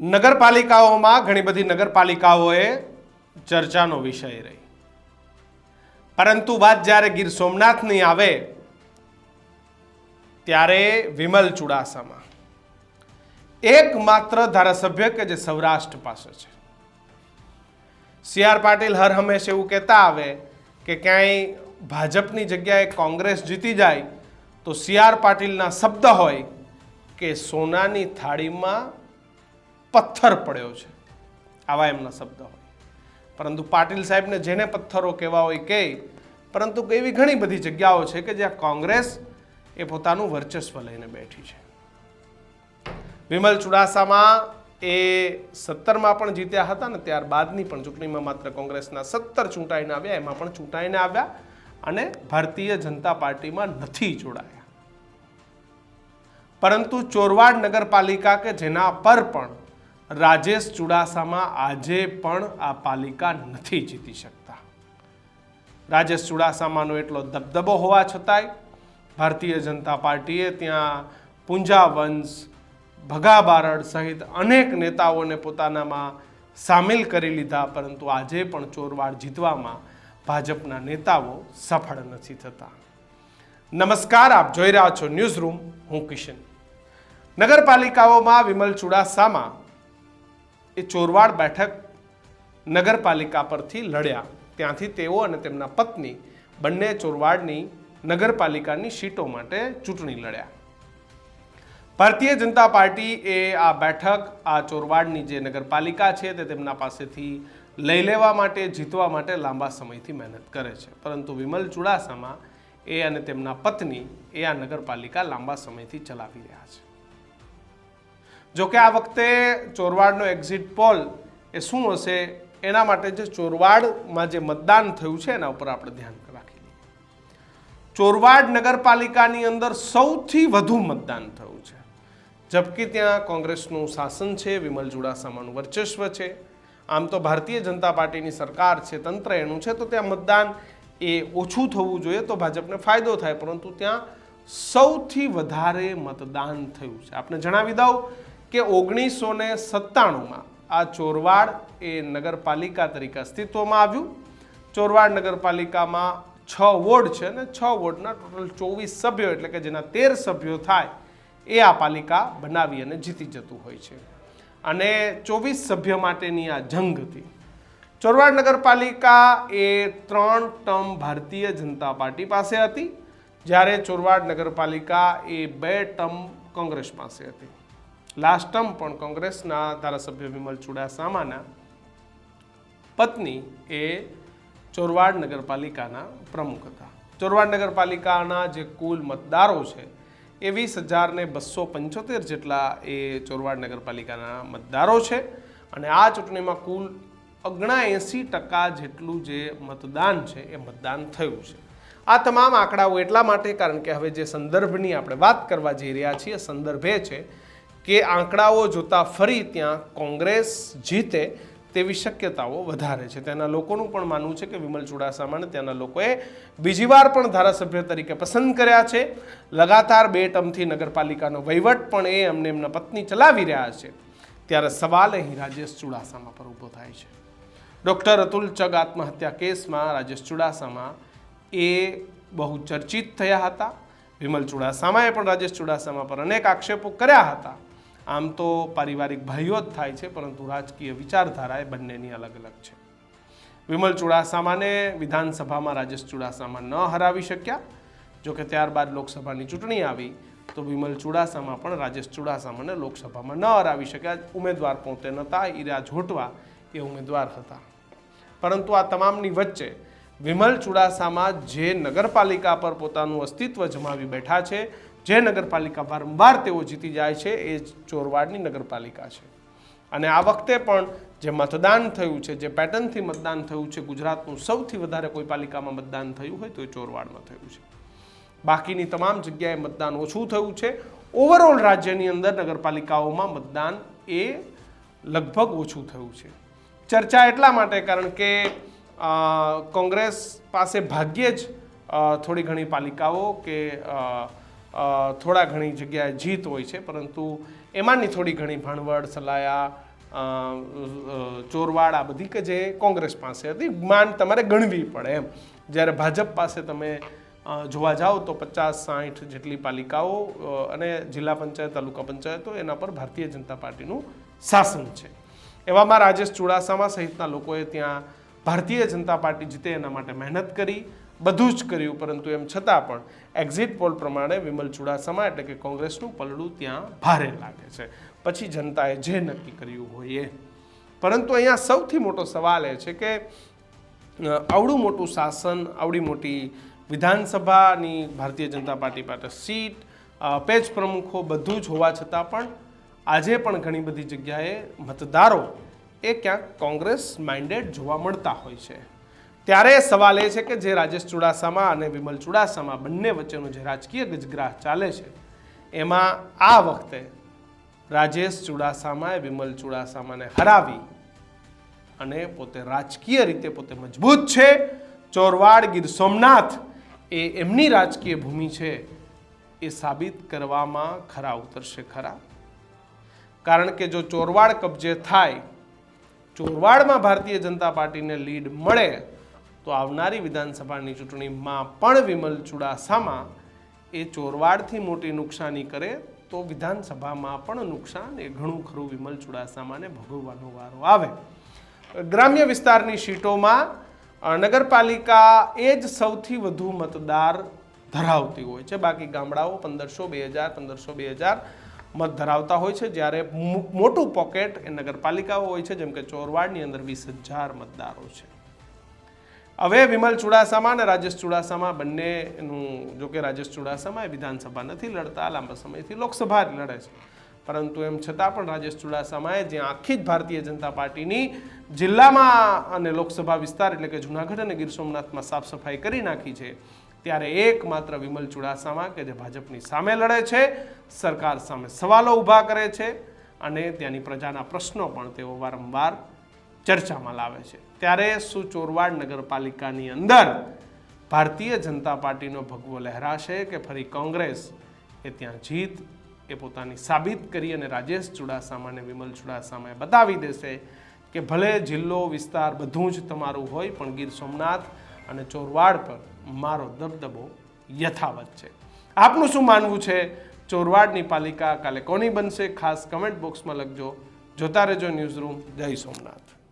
નગરપાલિકાઓમાં ઘણી બધી નગરપાલિકાઓએ ચર્ચાનો વિષય રહી. પરંતુ વાત જ્યારે ગીર સોમનાથની આવે, ત્યારે વિમલ ચુડાસામાં. એકમાત્ર ધારાસભ્ય કે જે સૌરાષ્ટ્ર પાસે છે. સી આર પાટીલ હર હંમેશ એવું કહેતા આવે કે ક્યાંય ભાજપની જગ્યાએ કોંગ્રેસ જીતી જાય, તો સી આર પાટીલના શબ્દ હોય કે સોનાની થાળીમાં પથ્થર પડ્યો છે. આવા એમના શબ્દ હોય. પરંતુ પાટીલ સાહેબને જેને પથ્થરો કહેવા હોય કહે પરંતુ એવી ઘણી બધી જગ્યાઓ છે કે જ્યાં કોંગ્રેસ એ પોતાનું વર્ચસ્વ લઈને બેઠી છે. વિમલ ચુડાસામાં એ સત્તરમાં પણ જીત્યા હતા ને ત્યારબાદની પણ ચૂંટણીમાં માત્ર કોંગ્રેસના સત્તર ચૂંટાઈને આવ્યા, એમાં પણ ચૂંટાઈને આવ્યા અને ભારતીય જનતા પાર્ટીમાં નથી જોડાયા. પરંતુ ચોરવાડ નગરપાલિકા કે જેના પર પણ રાજેશ ચુડાસામાં આજે પણ આ પાલિકા નથી જીતી શકતા. રાજેશ ચુડાસામાનો એટલો દબદબો હોવા છતાંય ભારતીય જનતા પાર્ટીએ ત્યાં પૂંજા વંશ ભગા બારડ સહિત અનેક નેતાઓને પોતાનામાં સામેલ કરી લીધા, પરંતુ આજે પણ ચોરવાડ જીતવામાં ભાજપના નેતાઓ સફળ નથી થતા. નમસ્કાર, આપ જોઈ રહ્યા છો ન્યૂઝ રૂમ હું કિશન. નગરપાલિકાઓમાં વિમલ ચુડાસામાં એ ચોરવાડ બેઠક નગરપાલિકા પરથી લડ્યા. ત્યાંથી તેઓ અને તેમના પત્ની બંને ચોરવાડની નગરપાલિકાની સીટો માટે ચૂંટણી લડ્યા. ભારતીય જનતા પાર્ટી એ આ બેઠક, આ ચોરવાડની જે નગરપાલિકા છે તે તેમના પાસેથી લઈ લેવા માટે, જીતવા માટે લાંબા સમયથી મહેનત કરે છે. પરંતુ વિમલ ચુડાસામાં એ અને તેમના પત્ની એ આ નગરપાલિકા લાંબા સમયથી ચલાવી રહ્યા છે. જો કે આ વખતે ચોરવાડનો એક્ઝિટ પોલ એ શું હશે? એના માટે જે ચોરવાડમાં જે મતદાન થયું છે, એના ઉપર આપણે ધ્યાન રાખી ચોરવાડ નગરપાલિકાની અંદર સૌથી વધુ મતદાન થયું છે. જબકે ત્યાં કોંગ્રેસનું શાસન છે, વિમલ ચુડાસમાનું વર્ચસ્વ છે. આમ તો ભારતીય જનતા પાર્ટીની સરકાર છે, તંત્ર એનું છે, તો ત્યાં મતદાન એ ઓછું થવું જોઈએ તો ભાજપને ફાયદો થાય, પરંતુ ત્યાં સૌથી વધારે મતદાન થયું છે. આપણે જણાવી દઉં કે ઓગણીસો ને સત્તાણુંમાં આ ચોરવાડ એ નગરપાલિકા તરીકે અસ્તિત્વમાં આવ્યું. ચોરવાડ નગરપાલિકામાં છ વોર્ડ છે અને છ વોર્ડના ટોટલ ચોવીસ સભ્યો એટલે કે જેના તેર સભ્યો થાય એ આ પાલિકા બનાવી અને જીતી જતું હોય છે. અને ચોવીસ સભ્ય માટેની આ જંગ હતી. ચોરવાડ નગરપાલિકા એ ત્રણ ટર્મ ભારતીય જનતા પાર્ટી પાસે હતી. જ્યારે ચોરવાડ નગરપાલિકા એ બે ટર્મ કોંગ્રેસ પાસે હતી. લાસ્ટ ટર્મ પણ કોંગ્રેસના ધારાસભ્ય વિમલ ચુડાસામાના પત્ની એ ચોરવાડ નગરપાલિકાના પ્રમુખ હતા. ચોરવાડ નગરપાલિકાના જે કુલ મતદારો છે એ વીસ હજારને બસો પંચોતેર જેટલા એ ચોરવાડ નગરપાલિકાના મતદારો છે અને આ ચૂંટણીમાં કુલ અગણા એંસી ટકા જેટલું જે મતદાન છે એ મતદાન થયું છે. આ તમામ આંકડાઓ એટલા માટે, કારણ કે હવે જે સંદર્ભની આપણે વાત કરવા જઈ રહ્યા છીએ, સંદર્ભે છે કે આંકડાઓ જોતા ફરી ત્યાં કોંગ્રેસ જીતે તેવી શક્યતાઓ વધારે છે. તેના લોકોનું પણ માનવું છે કે વિમલ ચુડાસામાને ત્યાંના લોકોએ બીજી વાર પણ ધારાસભ્ય તરીકે પસંદ કર્યા છે. લગાતાર બે ટર્મથી નગરપાલિકાનો વહીવટ પણ એ અમને એમના પત્ની ચલાવી રહ્યા છે. ત્યારે સવાલ અહીં રાજેશ ચુડાસામા પર ઊભો થાય છે. ડૉક્ટર અતુલ ચગ આત્મહત્યા કેસમાં રાજેશ ચુડાસામા એ બહુ ચર્ચિત થયા હતા. વિમલ ચુડાસામાએ પણ રાજેશ ચુડાસામા પર અનેક આક્ષેપો કર્યા હતા. આમ તો પારિવારિક ભાઈઓ જ થાય છે, પરંતુ રાજકીય વિચારધારા એ બંનેની અલગ અલગ છે. વિમલ ચુડાસામાને વિધાનસભામાં રાજેશ ચુડાસામાં ન હરાવી શક્યા. જોકે ત્યારબાદ લોકસભાની ચૂંટણી આવી, તો વિમલ ચુડાસામા પણ રાજેશ ચુડાસામાને લોકસભામાં ન હરાવી શક્યા. ઉમેદવાર પોતે નહોતા ઈરા જોટવા એ ઉમેદવાર હતા. પરંતુ આ તમામની વચ્ચે વિમલ ચુડાસામાં જે નગરપાલિકા પર પોતાનું અસ્તિત્વ જમાવી બેઠા છે જે નગરપાલિકા વારંવાર તેઓ જીતી જાય છે, એ ચોરવાડની નગરપાલિકા છે. અને આ વખતે પણ જે મતદાન થયું છે, જે પેટર્નથી મતદાન થયું છે, ગુજરાતનું સૌથી વધારે કોઈ પાલિકામાં મતદાન થયું હોય તો એ ચોરવાડમાં થયું છે. બાકીની તમામ જગ્યાએ મતદાન ઓછું થયું છે. ઓવરઓલ રાજ્યની અંદર નગરપાલિકાઓમાં મતદાન એ લગભગ ઓછું થયું છે. ચર્ચા એટલા માટે કારણ કે કોંગ્રેસ પાસે ભાગ્યે જ થોડી ઘણી પાલિકાઓ કે થોડા ઘણી જગ્યાએ જીત હોય છે, પરંતુ એમાંની થોડી ઘણી ભણવડ, સલાયા ચોરવાડ, આ બધી કે જે કોંગ્રેસ પાસે હતી, માન તમારે ગણવી પડે એમ. જ્યારે ભાજપ પાસે તમે જોવા જાઓ તો પચાસ, સાઠ જેટલી પાલિકાઓ અને જિલ્લા પંચાયત, તાલુકા પંચાયતો, એના પર ભારતીય જનતા પાર્ટીનું શાસન છે. એવામાં રાજેશ ચુડાસામા સહિતના લોકોએ ત્યાં ભારતીય જનતા પાર્ટી જીતે એના માટે મહેનત કરી બધું જ કર્યું, પરંતુ એમ છતાં પણ એક્ઝિટ પોલ પ્રમાણે વિમલ ચુડાસમા એટલે કે કોંગ્રેસનું પલડું ત્યાં ભારે લાગે છે. પછી જનતાએ જે નક્કી કર્યું હોય એ પરંતુ અહીંયા સૌથી મોટો સવાલ એ છે કે આવડું મોટું શાસન, આવડી મોટી વિધાનસભાની ભારતીય જનતા પાર્ટી પાસે સીટ પેજ પ્રમુખો બધું જ હોવા છતાં પણ આજે પણ ઘણી બધી જગ્યાએ મતદારો એ ક્યાંક કોંગ્રેસ માઇન્ડેડ જોવા મળતા હોય છે. ત્યારે સવાલ એ છે કે જે રાજેશ ચુડાસામા અને વિમલ ચુડાસામા બંને વચ્ચેનો જે રાજકીય ગજગ્રાહ ચાલે છે, એમાં આ વખતે રાજેશ ચુડાસામાએ વિમલ ચુડાસામાને હરાવી અને પોતે રાજકીય રીતે પોતે મજબૂત છે. ચોરવાડ ગીર સોમનાથ એ એમની રાજકીય ભૂમિ છે એ સાબિત કરવામાં ખરા ઉતરશે ખરા. કારણ કે જો ચોરવાડ કબજે થાય, ચોરવાડમાં ભારતીય જનતા પાર્ટીને લીડ મળે તો આવનારી વિધાનસભાની ચૂંટણીમાં પણ વિમલ ચુડાસામાં એ ચોરવાડથી મોટી નુકસાની કરે, તો વિધાનસભામાં પણ નુકસાન એ ઘણું ખરું વિમલ ચુડાસામાને ભોગવવાનો વારો આવે. ગ્રામ્ય વિસ્તારની સીટોમાં નગરપાલિકા એ જ સૌથી વધુ મતદાર ધરાવતી હોય છે. બાકી ગામડાઓ પંદરસો, બે હજાર, પંદરસો, બે હજાર મત ધરાવતા હોય છે. જ્યારે મોટું પોકેટ એ નગરપાલિકાઓ હોય છે, જેમ કે ચોરવાડની અંદર વીસ હજાર મતદારો છે. હવે વિમલ ચુડાસામા અને રાજેશ ચુડાસામા બંનેનું, જો કે રાજેશ ચુડાસામા એ વિધાનસભા નથી લડતા, લાંબા સમયથી લોકસભા જ લડે છે. પરંતુ એમ છતાં પણ રાજેશ ચુડાસામાએ જ્યાં આખી જ ભારતીય જનતા પાર્ટીની જિલ્લામાં અને લોકસભા વિસ્તાર એટલે કે જુનાગઢ અને ગીર સોમનાથમાં સાફ સફાઈ કરી નાખી છે, ત્યારે એકમાત્ર વિમલ ચુડાસામા કે જે ભાજપની સામે લડે છે, સરકાર સામે સવાલો ઊભા કરે છે અને ત્યાંની પ્રજાના પ્રશ્નો પણ તેઓ વારંવાર ચર્ચામાં લાવે છે. ત્યારે શું ચોરવાડ નગરપાલિકાની અંદર ભારતીય જનતા પાર્ટીનો ભગવો લહેરાશે કે ફરી કોંગ્રેસ એ ત્યાં જીત, એ પોતાની સાબિત કરી અને રાજેશ ચુડાસામાને વિમલ ચુડાસામાએ બતાવી દેશે કે ભલે જિલ્લો, વિસ્તાર બધું જ તમારું હોય, પણ ગીર સોમનાથ અને ચોરવાડ પર મારો દબદબો યથાવત છે. આપનું શું માનવું છે? ચોરવાડની પાલિકા કાલે કોની બનશે? ખાસ કમેન્ટ બોક્સમાં લખજો. જોતા રહેજો ન્યૂઝ રૂમ. જય સોમનાથ.